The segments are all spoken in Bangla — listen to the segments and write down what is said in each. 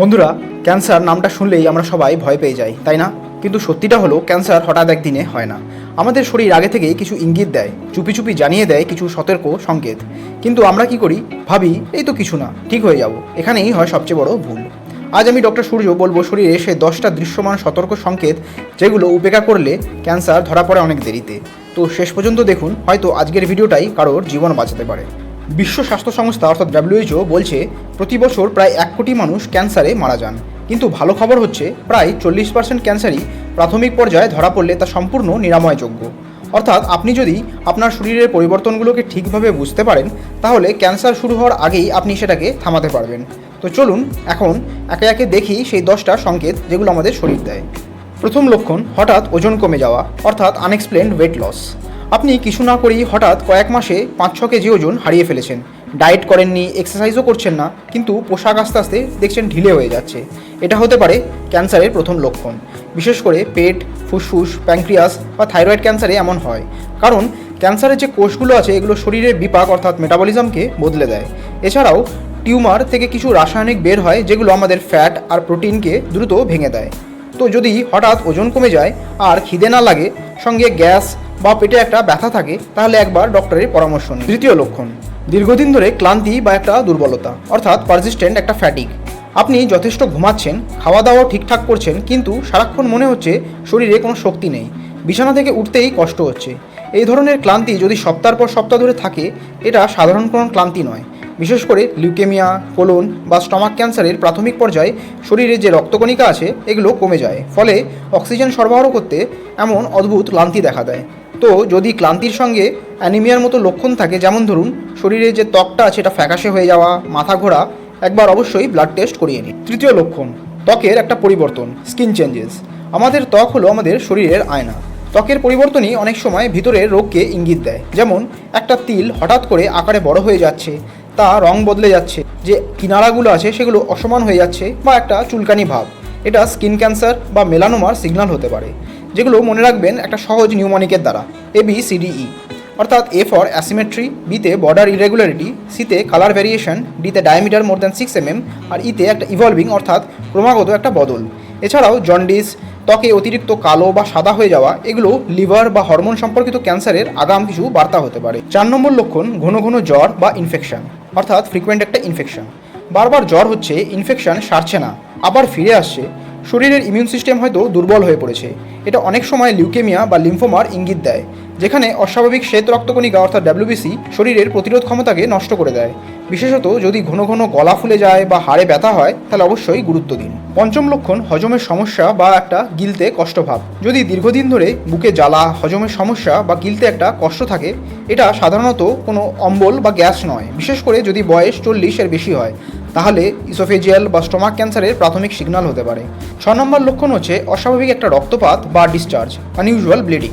বন্ধুরা, ক্যান্সার নামটা শুনলেই আমরা সবাই ভয় পেয়ে যাই, তাই না? কিন্তু সত্যিটা হলো, ক্যান্সার হঠাৎ একদিনে হয় না। আমাদের শরীর আগে থেকেই কিছু ইঙ্গিত দেয়, চুপি চুপি জানিয়ে দেয় কিছু সতর্ক সংকেত। কিন্তু আমরা কি করি? ভাবি, এই তো কিছু না, ঠিক হয়ে যাব, এখানেই হয় সবচেয়ে বড় ভুল। আজ আমি ডক্টর সূর্য বলব, শরীরে সে দশটা দৃশ্যমান সতর্ক সংকেত, যেগুলো উপেক্ষা করলে ক্যান্সার ধরা পড়ে অনেক দেরিতে। তো শেষ পর্যন্ত দেখুন, হয়তো আজকের ভিডিওটাই কারোর জীবন বাঁচাতে পারে। বিশ্ব স্বাস্থ্য সংস্থা, অর্থাৎ ডাব্লিউএইচও বলছে প্রতি বছর প্রায় এক কোটি মানুষ ক্যান্সারে মারা যান। কিন্তু ভালো খবর হচ্ছে, প্রায় চল্লিশ পার্সেন্ট ক্যান্সারই প্রাথমিক পর্যায়ে ধরা পড়লে তা সম্পূর্ণ নিরাময়যোগ্য। অর্থাৎ আপনি যদি আপনার শরীরের পরিবর্তনগুলোকে ঠিকভাবে বুঝতে পারেন, তাহলে ক্যান্সার শুরু হওয়ার আগেই আপনি সেটাকে থামাতে পারবেন। তো চলুন এখন একে একে দেখি সেই দশটা সংকেত যেগুলো আমাদের শরীর দেয়। প্রথম লক্ষণ, হঠাৎ ওজন কমে যাওয়া, অর্থাৎ আনএক্সপ্লেন্ড ওয়েট লস আপনি কিছু না করেই হঠাৎ কয়েক মাসে পাঁচ ছ কেজি ওজন হারিয়ে ফেলেছেন। ডায়েট করেননি এক্সারসাইজও করছেন না, কিন্তু পোশাক আস্তে আস্তে দেখছেন ঢিলে হয়ে যাচ্ছে। এটা হতে পারে ক্যান্সারের প্রথম লক্ষণ। বিশেষ করে পেট, ফুসফুস প্যাঙ্ক্রিয়াস বা থাইরয়েড ক্যান্সারে এমন হয়। কারণ ক্যান্সারের যে কোষগুলো আছে, এগুলো শরীরের বিপাক অর্থাৎ মেটাবলিজমকে বদলে দেয়। এছাড়াও টিউমার থেকে কিছু রাসায়নিক বের হয়, যেগুলো আমাদের ফ্যাট আর প্রোটিনকে দ্রুত ভেঙে দেয়। তো যদি হঠাৎ ওজন কমে যায় আর খিদে না লাগে, সঙ্গে গ্যাস বা পেটে একটা ব্যথা থাকে, তাহলে একবার ডক্টরের পরামর্শ নিন। তৃতীয় লক্ষণ, দীর্ঘদিন ধরে ক্লান্তি বা একটা দুর্বলতা, অর্থাৎ পারসিস্টেন্ট একটা ফ্যাটিক আপনি যথেষ্ট ঘুমাচ্ছেন খাওয়া দাওয়াও ঠিকঠাক করছেন, কিন্তু সারাক্ষণ মনে হচ্ছে শরীরে কোনো শক্তি নেই। বিছানা থেকে উঠতেই কষ্ট হচ্ছে। এই ধরনের ক্লান্তি যদি সপ্তাহ পর সপ্তাহ ধরে থাকে, এটা সাধারণ কোনো ক্লান্তি নয়। বিশেষ করে লিউকেমিয়া কোলন বা স্টমাক ক্যান্সারের প্রাথমিক পর্যায়ে শরীরে যে রক্তকণিকা আছে, এগুলো কমে যায়। ফলে অক্সিজেন সরবরাহ করতে এমন অদ্ভুত ক্লান্তি দেখা দেয়। তো যদি ক্লান্তির সঙ্গে অ্যানিমিয়ার মতো লক্ষণ থাকে, যেমন ধরুন শরীরে যে ত্বকটা আছে এটা ফ্যাকাশে হয়ে যাওয়া, মাথা ঘোরা, একবার অবশ্যই ব্লাড টেস্ট করিয়ে নিন। তৃতীয় লক্ষণ, ত্বকের একটা পরিবর্তন স্কিন চেঞ্জেস আমাদের ত্বক হলো আমাদের শরীরের আয়না। ত্বকের পরিবর্তনই অনেক সময় ভিতরের রোগকে ইঙ্গিত দেয়। যেমন একটা তিল হঠাৎ করে আকারে বড় হয়ে যাচ্ছে, তা রং বদলে যাচ্ছে, যে কিনারাগুলো আছে সেগুলো অসমান হয়ে যাচ্ছে, বা একটা চুলকানি ভাব। এটা স্কিন ক্যান্সার বা মেলানোমার সিগন্যাল হতে পারে। যেগুলো মনে রাখবেন একটা সহজ নিউমনিকের দ্বারা এ বি সি সিডিই অর্থাৎ এ ফর অ্যাসিমেট্রি বিতে বর্ডার ইরেগুলারিটি সিতে কালার ভেরিয়েশন ডিতে diameter more than six MM আর ইতে একটা ইভলভিং অর্থাৎ ক্রমাগত একটা বদল। এছাড়াও জন্ডিস ত্বকে অতিরিক্ত কালো বা সাদা হয়ে যাওয়া, এগুলো লিভার বা হরমোন সম্পর্কিত ক্যান্সারের আগাম কিছু বার্তা হতে পারে। চার নম্বর লক্ষণ, ঘন ঘন জ্বর বা ইনফেকশন অর্থাৎ ফ্রিকোয়েন্ট একটা ইনফেকশন বারবার জ্বর হচ্ছে ইনফেকশন সারছে না, আবার ফিরে আসছে, শরীরের ইমিউন সিস্টেম হয়তো দুর্বল হয়ে পড়েছে। এটা অনেক সময় লিউকেমিয়া বা লিম্ফোমার ইঙ্গিত দেয়, যেখানে অস্বাভাবিক শ্বেত রক্তকণিকা অর্থাৎ ডাব্লিউবিসি শরীরের প্রতিরোধ ক্ষমতাকে নষ্ট করে দেয়। বিশেষত যদি ঘন ঘন গলা ফুলে যায় বা হাড়ে ব্যথা হয়, তাহলে অবশ্যই গুরুত্ব দিন। পঞ্চম লক্ষণ, হজমের সমস্যা বা একটা গিলতে কষ্টভাব। যদি দীর্ঘদিন ধরে বুকে জ্বালা, হজমের সমস্যা বা গিলতে একটা কষ্ট থাকে, এটা সাধারণত কোনো অম্বল বা গ্যাস নয়। বিশেষ করে যদি বয়স চল্লিশের বেশি হয় তাহলে ইসোফেজিয়াল বা স্টোমাক ক্যান্সারের প্রাথমিক সিগন্যাল হতে পারে। ছ নম্বর লক্ষণ হচ্ছে অস্বাভাবিক একটা রক্তপাত বা ডিসচার্জ আনইউজুয়াল ব্লিডিং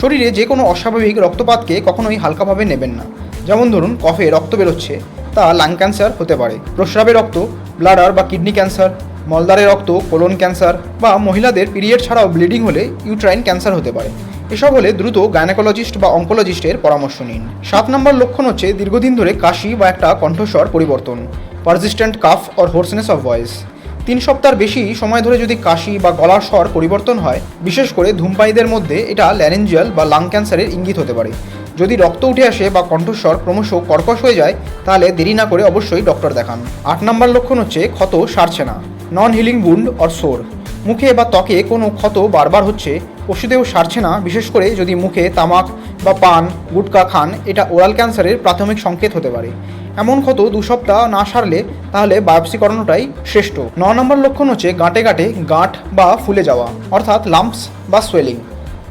শরীরে যে কোনো অস্বাভাবিক রক্তপাতকে কখনোই হালকাভাবে নেবেন না। যেমন ধরুন, কফে রক্ত বেরোচ্ছে, তা লাং ক্যান্সার হতে পারে। প্রস্রাবে রক্ত ব্লাডার বা কিডনি ক্যান্সার মলদারে রক্ত কোলন ক্যান্সার বা মহিলাদের পিরিয়ড ছাড়াও ব্লিডিং হলে ইউট্রাইন ক্যান্সার হতে পারে। এসব হলে দ্রুত গাইনোকোলজিস্ট বা অঙ্কোলজিস্টের পরামর্শ নিন। সাত নম্বর লক্ষণ হচ্ছে দীর্ঘদিন ধরে কাশি বা একটা কণ্ঠস্বর পরিবর্তন। Persistent cough or hoarseness of voice. তিন সপ্তাহ বেশি সময় ধরে যদি কাশি বা গলার স্বর পরিবর্তন হয়, বিশেষ করে ধূমপায়ীদের মধ্যে এটা ল্যারেঞ্জিয়াল বা লাং ক্যান্সারের ইঙ্গিত হতে পারে। যদি রক্ত উঠে আসে বা কণ্ঠস্বর ক্রমশ কর্কশ হয়ে যায়, তাহলে দেরি না করে অবশ্যই ডক্টর দেখান। আট নম্বর লক্ষণ হচ্ছে ক্ষত সারছে না non healing wound or sore মুখে বা ত্বকে কোনো ক্ষত বারবার হচ্ছে, ওষুধেও সারছে না, বিশেষ করে যদি মুখে তামাক বা পান, গুটকা খান, এটা ওরাল ক্যান্সারের প্রাথমিক সংকেত হতে পারে। এমন ক্ষত দু সপ্তাহ না সারলে তাহলে বায়োপসি করানোটাই শ্রেষ্ঠ। ন নম্বর লক্ষণ হচ্ছে গাঁটে গাঁটে গাঁট বা ফুলে যাওয়া, অর্থাৎ লাম্পস বা সোয়েলিং।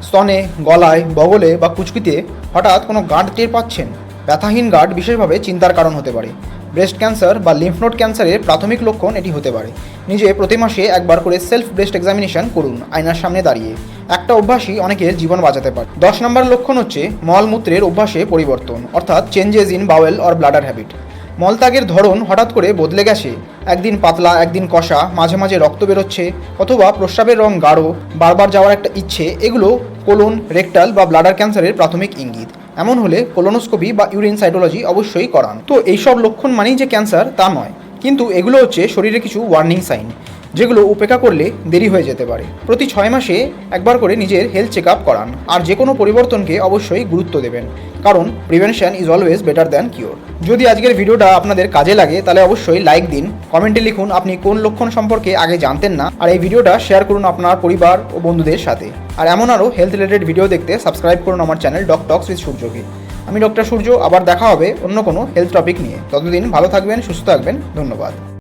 স্তনে, গলায়, বগলে বা কুচকিতে হঠাৎ কোনো গাঁট টের পাচ্ছেন? ব্যথাহীন গাঁট বিশেষভাবে চিন্তার কারণ হতে পারে। ব্রেস্ট ক্যান্সার বা লিম্ফনোড ক্যান্সারের প্রাথমিক লক্ষণ এটি হতে পারে। নিজে প্রতি মাসে একবার করে সেলফ ব্রেস্ট এক্সামিনেশন করুন, আয়নার সামনে দাঁড়িয়ে। একটা অভ্যাসই অনেকের জীবন বাঁচাতে পারে। দশ নম্বর লক্ষণ হচ্ছে মলমূত্রের অভ্যাসে পরিবর্তন, অর্থাৎ changes in bowel or bladder habit মলত্যাগের ধরন হঠাৎ করে বদলে গেছে। একদিন পাতলা, একদিন কষা, মাঝে মাঝে রক্ত বেরোচ্ছে অথবা প্রস্রাবের রং গাঢ়, বারবার যাওয়ার একটা ইচ্ছে, এগুলো কোলন, রেকটাল বা ব্লাডার ক্যান্সারের প্রাথমিক ইঙ্গিত। এমন হলে কোলোনোস্কোপি বা ইউরিন সাইটোলজি অবশ্যই করান। তো এইসব লক্ষণ মানেই যে ক্যান্সার তা নয়। কিন্তু এগুলো হচ্ছে শরীরে কিছু ওয়ার্নিং সাইন যেগুলো উপেক্ষা করলে দেরি হয়ে যেতে পারে। প্রতি ছয় মাসে একবার করে নিজের হেলথ চেক আপ করান আর যে কোনো পরিবর্তনকে অবশ্যই গুরুত্ব দেবেন। কারণ prevention is always better than cure যদি আজকের ভিডিওটা আপনাদের কাজে লাগে, তাহলে অবশ্যই লাইক দিন কমেন্টে লিখুন আপনি কোন লক্ষণ সম্পর্কে আগে জানতেন না, আর এই ভিডিওটা শেয়ার করুন আপনার পরিবার ও বন্ধুদের সাথে। আর এমন আরও হেলথ রিলেটেড ভিডিও দেখতে সাবস্ক্রাইব করুন আমার চ্যানেল ডক টক্স উইথ সূর্যকে আমি ডক্টর সূর্য আবার দেখা হবে অন্য কোনো হেলথ টপিক নিয়ে। ততদিন ভালো থাকবেন, সুস্থ থাকবেন, ধন্যবাদ।